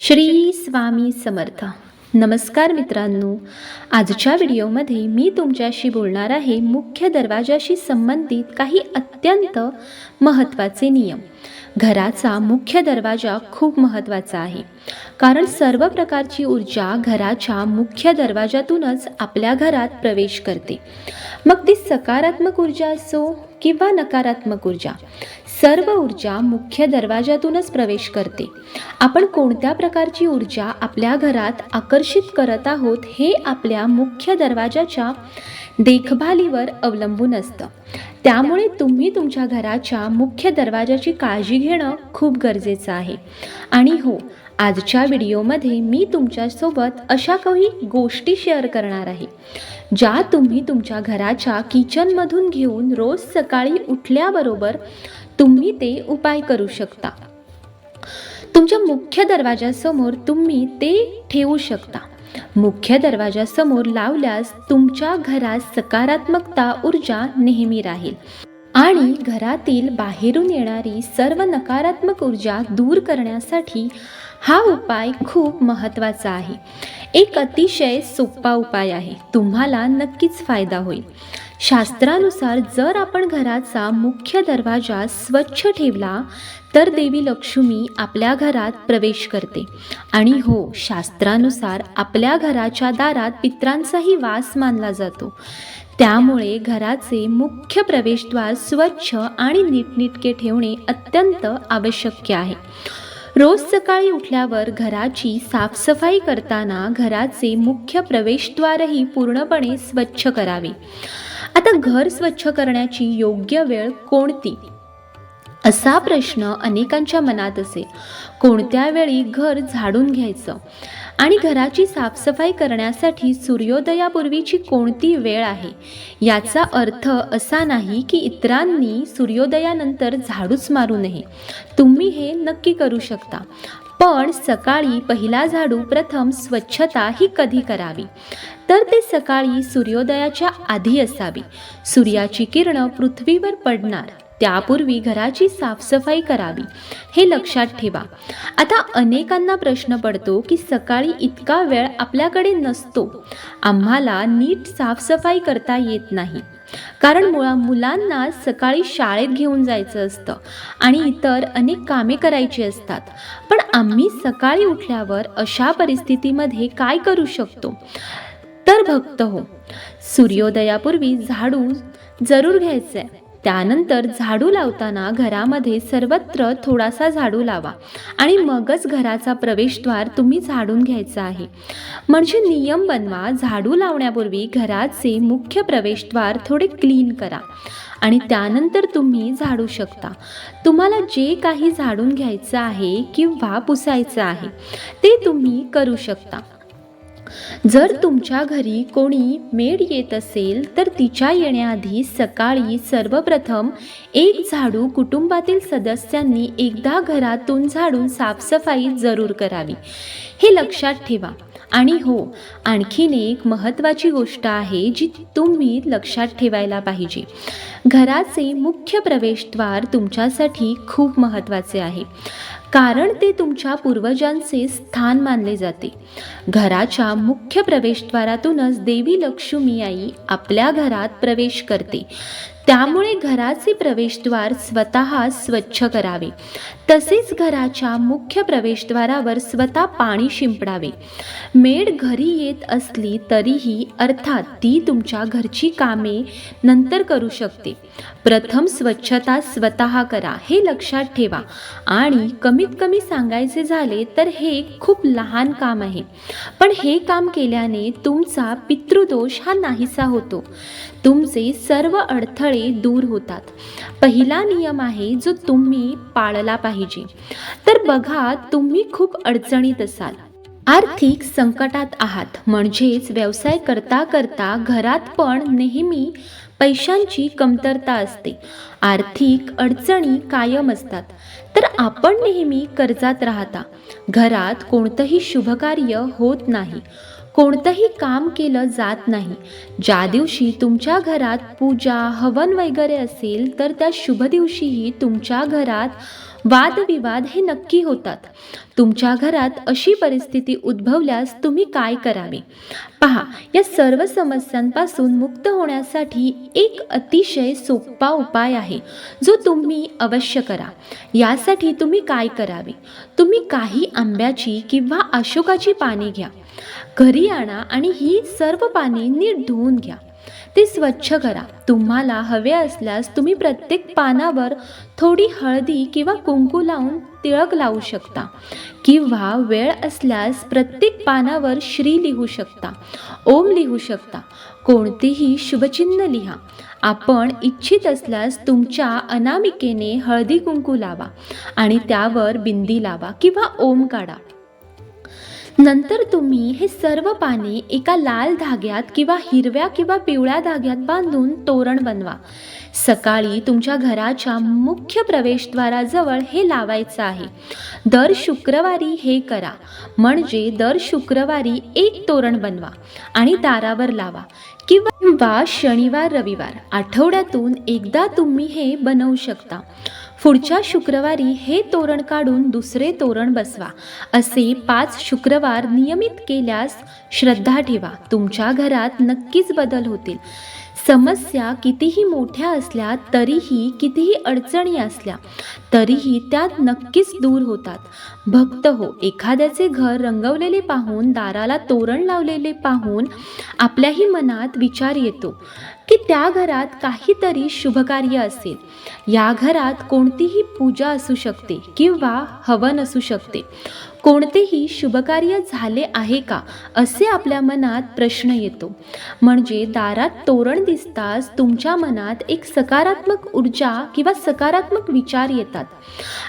श्री स्वामी समर्थ. नमस्कार मित्रांनो. आजच्या व्हिडिओमध्ये मी तुमच्याशी बोलणार आहे मुख्य दरवाजाशी संबंधित काही अत्यंत महत्त्वाचे नियम. घराचा मुख्य दरवाजा खूप महत्त्वाचा आहे. कारण सर्व प्रकारची ऊर्जा घराच्या मुख्य दरवाजातूनच आपल्या घरात प्रवेश करते. मग ती सकारात्मक ऊर्जा असो किंवा नकारात्मक ऊर्जा. सर्व ऊर्जा मुख्य दरवाजातूनच प्रवेश करते. आपण कोणत्या प्रकारची ऊर्जा आपल्या घरात आकर्षित करत आहोत हे आपल्या मुख्य दरवाजाच्या देखभालीवर अवलंबून असतं. त्यामुळे तुम्ही तुमच्या घराच्या मुख्य दरवाजाची काळजी घेणं खूप गरजेचं आहे. आणि हो आजच्या व्हिडिओमध्ये मी तुमच्यासोबत अशा काही गोष्टी शेअर करणार आहे ज्या तुम्ही तुमच्या घराच्या किचनमधून घेऊन रोज सकाळी उठल्याबरोबर तुम्ही ते उपाय करू शकता. तुमच्या मुख्य दरवाजासमोर तुम्ही ते ठेवू शकता. मुख्य दरवाजासमोर लावल्यास तुमच्या घरात सकारात्मकता ऊर्जा नेहमी राहील आणि घरातील बाहेरून येणारी सर्व नकारात्मक ऊर्जा दूर करण्यासाठी हा उपाय खूप महत्त्वाचा आहे. एक अतिशय सोपा उपाय आहे. तुम्हाला नक्कीच फायदा होईल. शास्त्रानुसार जर आपण घराचा मुख्य दरवाजा स्वच्छ ठेवला तर देवी लक्ष्मी आपल्या घरात प्रवेश करते. आणि हो शास्त्रानुसार आपल्या घराच्या दारात पित्रांचाही वास मानला जातो. त्यामुळे घराचे मुख्य प्रवेशद्वार स्वच्छ आणि नीटनेटके ठेवणे अत्यंत आवश्यक आहे. रोज सकाळी उठल्यावर घराची साफसफाई करताना घराचे मुख्य प्रवेशद्वारही पूर्णपणे स्वच्छ करावे. आता घर स्वच्छ करण्याची योग्य वेळ कोणती? असा प्रश्न अनेकांच्या मनात असे. कोणत्या वेळी घर झाडून घ्यायचं? आणि घराची साफसफाई करण्यासाठी सूर्योदयापूर्वीची कोणती वेळ आहे? याचा अर्थ असा नाही की इतरांनी सूर्योदयानंतर झाडूच मारू नये. तुम्ही हे नक्की करू शकता. पण सकाळी पहिला झाडू प्रथम स्वच्छता ही कधी करावी? तर ते सकाळी सूर्योदयाच्या आधी असावी. सूर्याची किरणं पृथ्वीवर पडणार. त्यापूर्वी घराची साफसफाई करावी हे लक्षात ठेवा. आता अनेकांना प्रश्न पडतो की सकाळी इतका वेळ आपल्याकडे नसतो. आम्हाला नीट साफसफाई करता येत नाही. कारण मुळा मुलांना सकाळी शाळेत घेऊन जायचं असतं आणि इतर अनेक कामे करायची असतात. पण आम्ही सकाळी उठल्यावर अशा परिस्थितीमध्ये काय करू शकतो? तर भक्त हो सूर्योदयापूर्वी झाडू जरूर घ्यायचं आहे त्यानंतर झाडू लावताना घरामध्ये सर्वत्र थोडासा झाडू लावा आणि मगच घराचा प्रवेशद्वार तुम्ही झाडून घ्यायचा आहे. म्हणजे नियम बनवा झाडू लावण्यापूर्वी घराचे मुख्य प्रवेशद्वार थोडे क्लीन करा आणि त्यानंतर तुम्ही झाडू शकता. तुम्हाला जे काही झाडून घ्यायचं आहे किंवा पुसायचं आहे ते तुम्ही करू शकता. जर तुमच्या घरी कोणी मेड येत असेल तर तिच्या येण्याआधी सकाळी सर्वप्रथम एक झाडू कुटुंबातील सदस्यांनी एकदा घरातून झाडून साफसफाई जरूर करावी. हे लक्षात ठेवा. आणि हो आणखीन एक महत्त्वाची गोष्ट आहे जी तुम्ही लक्षात ठेवायला पाहिजे. घराचे मुख्य प्रवेशद्वार तुमच्यासाठी खूप महत्त्वाचे आहे. कारण ते तुमच्या पूर्वजांचे स्थान मानले जाते. घराच्या मुख्य प्रवेशद्वारातूनच देवी लक्ष्मी आई आपल्या घरात प्रवेश करते. त्यामुळे घराचे प्रवेशद्वार स्वतः स्वच्छ करावे. तसेच घराच्या मुख्य प्रवेशद्वारावर स्वतः पाणी शिंपडावे. मेड घरी येत असली तरीही अर्थात ती तुमच्या घरची कामे नंतर करू शकते. प्रथम स्वच्छता स्वतः करा हे लक्षात ठेवा. आणि कमीत कमी सांगायचे झाले तर हे खूप लहान काम आहे. पण हे काम केल्याने तुमचा पितृदोष हा नाहीसा होतो. तुमचे सर्व अडथळे दूर होतात. पहिला नियम आहे जो तुम्ही पाळला पाहिजे. तर बघा तुम्ही खूप अडचणीत असाल. आर्थिक संकटात आहात. म्हणजेच व्यवसाय करता करता घरात पण नेहमी पैशांची कमतरता असते. आर्थिक अडचणी कायम असतात. तर आपण नेहमी कर्जात राहता. घरात कोणतंही शुभकार्य होत नाही. कोणतंही काम केलं जात नाही. ज्या दिवशी तुमच्या घरात पूजा हवन वगैरे असेल तर त्या शुभ दिवशीही तुमच्या घरात वादविवाद हे नक्की होतात. तुमच्या घरात अशी परिस्थिती उद्भवल्यास तुम्ही काय करावे? पहा या सर्व समस्यांपासून मुक्त होण्यासाठी एक अतिशय सोपा उपाय आहे जो तुम्ही अवश्य करा. यासाठी तुम्ही काय करावे? तुम्ही काही आंब्याची किंवा अशोकाची पाने घ्या. घरी आणा आणि ही सर्व पाने नीट धुवून घ्या. ते स्वच्छ करा. तुम्हाला हवे असल्यास तुम्ही प्रत्येक पानावर थोडी हळदी किंवा कुंकू लावून तिळक लावू शकता किंवा वेळ असल्यास प्रत्येक पानावर श्री लिहू शकता ओम लिहू शकता. कोणतेही शुभचिन्ह लिहा. आपण इच्छित असल्यास तुमच्या अनामिकेने हळदी कुंकू लावा आणि त्यावर बिंदी लावा किंवा ओम काढा. नंतर तुम्ही हे सर्व पाने एका लाल धाग्यात किंवा हिरव्या किंवा पिवळ्या धाग्यात बांधून तोरण बनवा. सकाळी तुमच्या घराच्या मुख्य प्रवेशद्वाराजवळ हे लावायचं आहे. दर शुक्रवारी हे करा. म्हणजे दर शुक्रवारी एक तोरण बनवा आणि दारावर लावा. किंवा शनिवार रविवार आठवड्यातून एकदा तुम्ही हे बनवू शकता. पुढच्या शुक्रवारी हे तोरण काढून दुसरे तोरण बसवा. असे पाच शुक्रवार नियमित केल्यास श्रद्धा ठेवा. तुमच्या घरात नक्कीच बदल होतील. समस्या कितीही मोठ्या असल्या तरीही कितीही अडचणी असल्या तरीही त्यात नक्कीच दूर होतात. भक्त हो एखाद्याचे घर रंगवलेले पाहून दाराला तोरण लावलेले पाहून आपल्याही मनात विचार येतो. की त्या घरात काहीतरी शुभकार्य असेल. या घरात कोणतीही पूजा असू शकते किंवा हवन असू शकते. कोणतेही शुभकार्य झाले आहे का असे आपल्या मनात प्रश्न येतो. म्हणजे दारात तोरण दिसताच तुमच्या मनात एक सकारात्मक ऊर्जा किंवा सकारात्मक विचार येतात.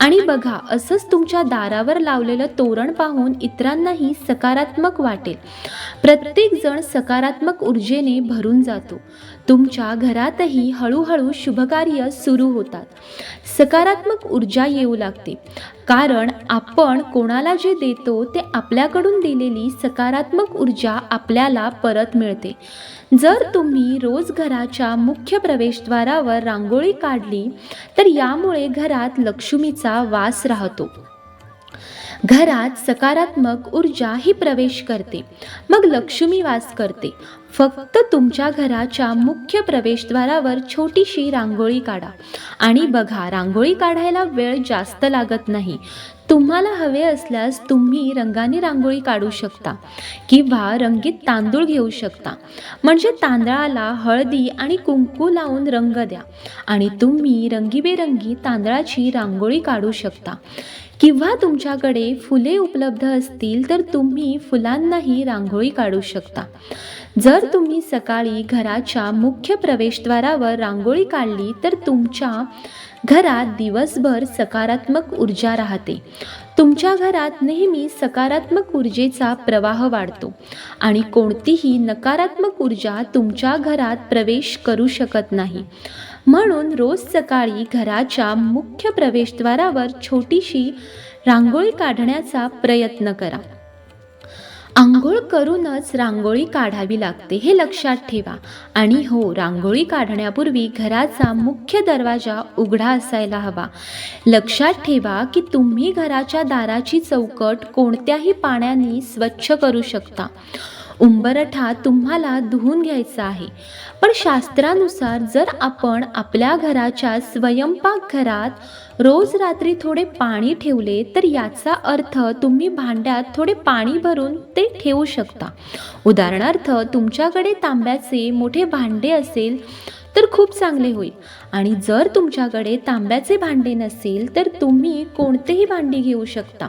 आणि बघा असंच तुमच्या दारावर लावलेलं तोरण पाहून इतरांनाही सकारात्मक वाटेल. प्रत्येकजण सकारात्मक ऊर्जेने भरून जातो. तुमच्या घरातही हळूहळू शुभकार्य सुरू होतात. सकारात्मक ऊर्जा येऊ लागते. कारण आपण कोणाला जे देतो ते आपल्याकडून दिलेली सकारात्मक ऊर्जा आपल्याला परत मिळते. जर तुम्ही रोज घराच्या मुख्य प्रवेशद्वारावर रांगोळी काढली तर यामुळे घरात लक्ष्मीचा वास राहतो. घरात सकारात्मक ऊर्जा ही प्रवेश करते. मग लक्ष्मी वास करते. फक्त तुमच्या घराच्या मुख्य प्रवेशद्वारावर छोटीशी रांगोळी काढा. आणि बघा रांगोळी काढायला वेळ जास्त लागत नाही. तुम्हाला हवे असल्यास तुम्ही रंगाने रांगोळी काढू शकता किंवा रंगीत तांदूळ घेऊ शकता. म्हणजे तांदळाला हळदी आणि कुंकू लावून रंग द्या आणि तुम्ही रंगीबेरंगी तांदळाची रांगोळी काढू शकता. किंवा तुमच्याकडे फुले उपलब्ध असतील तर तुम्ही फुलांनाही रांगोळी काढू शकता. जर जर तुम्ही सकाळी घराच्या मुख्य प्रवेशद्वारावर रांगोळी काढली तर तुमच्या घरात दिवसभर सकारात्मक ऊर्जा राहते. तुमच्या घरात नेहमी सकारात्मक ऊर्जेचा प्रवाह वाढतो आणि कोणतीही नकारात्मक ऊर्जा तुमच्या घरात प्रवेश करू शकत नाही. म्हणून रोज सकाळी घराच्या मुख्य प्रवेशद्वारावर छोटीशी रांगोळी काढण्याचा प्रयत्न करा. आंघोळ करूनच रांगोळी काढावी लागते हे लक्षात ठेवा. आणि हो रांगोळी काढण्यापूर्वी घराचा मुख्य दरवाजा उघडा असायला हवा. लक्षात ठेवा की तुम्ही घराच्या दाराची चौकट कोणत्याही पाण्याने स्वच्छ करू शकता. उंबरठा तुम्हाला धुवून घ्यायचा आहे. पण शास्त्रानुसार जर आपण आपल्या घराच्या स्वयंपाक घरात रोज रात्री थोडे पाणी ठेवले तर याचा अर्थ तुम्ही भांड्यात थोडे पाणी भरून ते ठेवू शकता. उदाहरणार्थ तुमच्याकडे तांब्याचे मोठे भांडे असेल तर खूप चांगले होईल. आणि जर तुमच्याकडे तांब्याचे भांडे नसेल तर तुम्ही कोणतेही भांडी घेऊ शकता.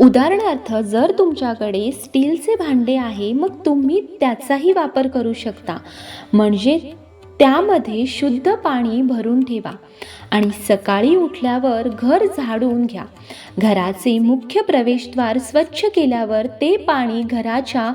उदाहरणार्थ जर तुमच्याकडे स्टीलचे भांडे आहे मग तुम्ही त्याचाही वापर करू शकता. म्हणजे त्यामध्ये शुद्ध पाणी भरून ठेवा आणि सकाळी उठल्यावर घर झाडून घ्या. घराचे मुख्य प्रवेशद्वार स्वच्छ केल्यावर ते पाणी घराच्या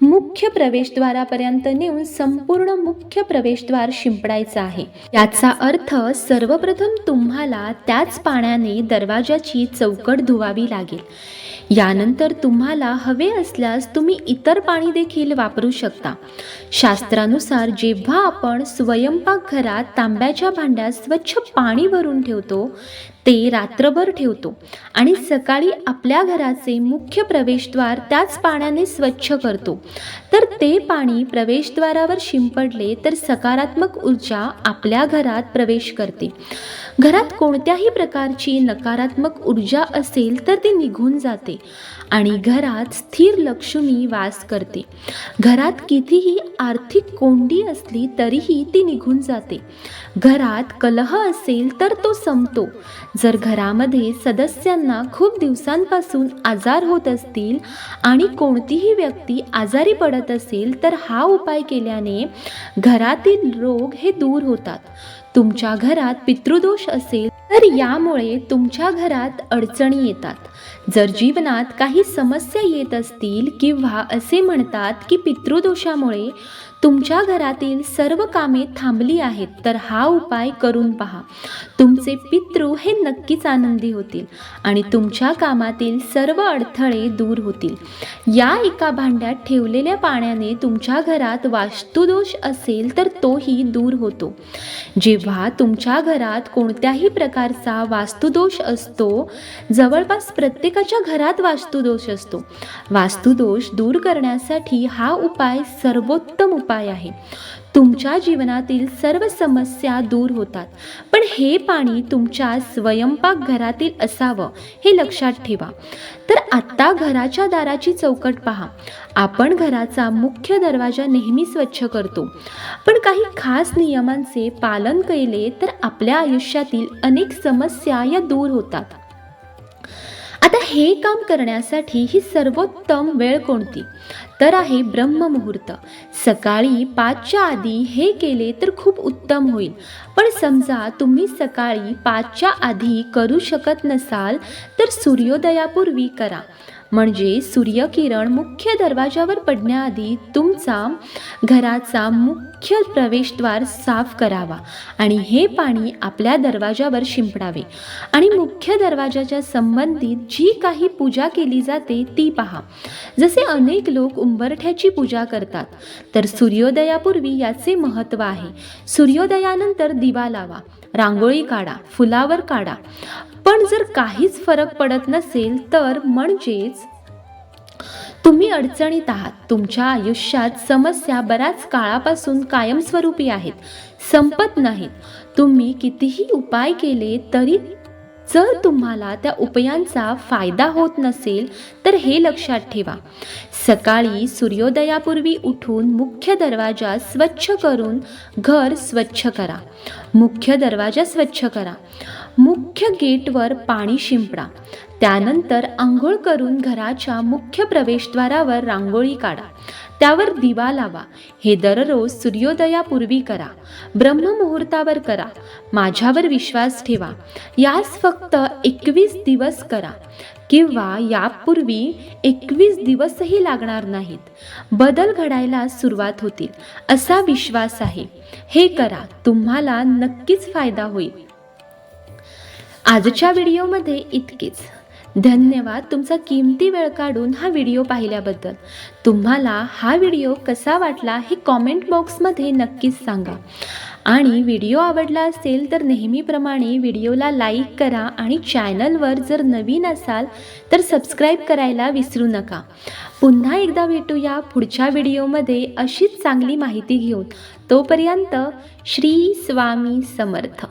मुख्य प्रवेशद्वारापर्यंत नेऊन संपूर्ण मुख्य प्रवेशद्वार शिंपडायचा आहे. याचा अर्थ सर्वप्रथम तुम्हाला त्याच पाण्याने दरवाजाची चौकट धुवावी लागेल. यानंतर तुम्हाला हवे असल्यास तुम्ही इतर पाणी देखील वापरू शकता. शास्त्रानुसार जेव्हा आपण स्वयंपाकघरात तांब्याच्या भांड्यात स्वच्छ पाणी भरून ठेवतो ते रात्रभर ठेवतो आणि सकाळी आपल्या घराचे मुख्य प्रवेशद्वार त्याच पाण्याने स्वच्छ करतो. तर ते पाणी प्रवेशद्वारावर शिंपडले तर सकारात्मक ऊर्जा आपल्या घरात प्रवेश करते. घरात कोणत्याही प्रकारची नकारात्मक ऊर्जा असेल तर ती निघून जाते आणि घरात स्थिर लक्ष्मी वास करते. घरात कितीही आर्थिक कोंडी असली तरीही ती निघून जाते. घरात कलह असेल तर तो संपतो. जर घरामध्ये सदस्यांना खूप दिवसांपासून आजार होत असतील आणि कोणतीही व्यक्ती आजारी पडत असेल तर हा उपाय केल्याने घरातील रोग हे दूर होतात. तुमच्या घरात पितृदोष असेल तर यामुळे तुमच्या घरात अडचणी येतात. जर जीवनात काही समस्या येत असतील किंवा असे म्हणतात की पितृदोषामुळे तुमच्या घरातील सर्व कामे थांबली आहेत तर हा उपाय करून पहा. तुमचे पितृ हे नक्कीच आनंदी होतील आणि तुमच्या कामातील सर्व अडथळे दूर होतील. या एका भांड्यात ठेवलेल्या पाण्याने तुमच्या घरात वास्तुदोष असेल तर तोही दूर होतो. जेव्हा तुमच्या घरात कोणत्याही प्रकारचा वास्तुदोष असतो जवळपास प्रत्येकाच्या घरात वास्तुदोष असतो. वास्तुदोष दूर करण्यासाठी हा उपाय सर्वोत्तम उपाय आहे. तुमच्या जीवनातील सर्व समस्या दूर होतात. पण हे पाणी तुमच्या स्वयंपाक घरातील असावं हे लक्षात ठेवा. तर आत्ता घराच्या दाराची चौकट पहा. आपण घराचा मुख्य दरवाजा नेहमी स्वच्छ करतो. पण काही खास नियमांचे पालन केले तर आपल्या आयुष्यातील अनेक समस्या या दूर होतात. आता हे काम करण्यासाठी ही सर्वोत्तम वेळ कोणती? तर आहे ब्रह्ममुहूर्त. सकाळी पाचच्या आधी हे केले तर खूप उत्तम होईल. पण समजा तुम्ही सकाळी पाचच्या आधी करू शकत नसाल तर सूर्योदयापूर्वी करा. म्हणजे सूर्यकिरण मुख्य दरवाजावर पडण्याआधी तुमचा घराचा मुख्य प्रवेशद्वार साफ करावा आणि हे पाणी आपल्या दरवाजावर शिंपडावे. आणि मुख्य दरवाजाच्या संबंधित जी काही पूजा केली जाते ती पहा. जसे अनेक लोक उंबरठ्याची पूजा करतात तर सूर्योदयापूर्वी याचे महत्त्व आहे. सूर्योदयानंतर दिवा लावा रांगोळी काढा फुलावर काढा. पण जर काहीच फरक पडत नसेल तर म्हणजेच तुम्ही अडचणीत आहात. तुमच्या आयुष्यात समस्या बऱ्याच काळापासून कायमस्वरूपी आहेत. संपत नाहीत. तुम्ही कितीही उपाय केले तरी जर तुम्हाला त्या उपायांचा फायदा होत नसेल तर हे लक्षात ठेवा. सकाळी सूर्योदयापूर्वी उठून मुख्य दरवाजा स्वच्छ करून घर स्वच्छ करा. मुख्य दरवाजा स्वच्छ करा. मुख्य गेटवर पाणी शिंपडा. त्यानंतर आंघोळ करून घराच्या मुख्य प्रवेशद्वारावर रांगोळी काढा. त्यावर दिवा लावा. हे दररोज सूर्योदयापूर्वी करा. ब्रह्ममुहूर्तावर करा. माझ्यावर विश्वास ठेवा. यास फक्त एकवीस दिवस करा. किंवा यापूर्वी एकवीस दिवसही लागणार नाहीत. बदल घडायला सुरुवात होतील. असा विश्वास आहे. हे करा. तुम्हाला नक्कीच फायदा होईल. आजच्या व्हिडिओमध्ये इतकीच. धन्यवाद तुमचा किमती वेळ काढून हा व्हिडिओ पाहिल्याबद्दल. तुम्हाला हा व्हिडिओ कसा वाटला हे कॉमेंट बॉक्समध्ये नक्कीच सांगा. आणि व्हिडिओ आवडला असेल तर नेहमीप्रमाणे व्हिडिओला लाईक करा आणि चॅनलवर जर नवीन असाल तर सबस्क्राईब करायला विसरू नका. पुन्हा एकदा भेटूया पुढच्या व्हिडिओमध्ये अशीच चांगली माहिती घेऊन. तोपर्यंत श्री स्वामी समर्थ.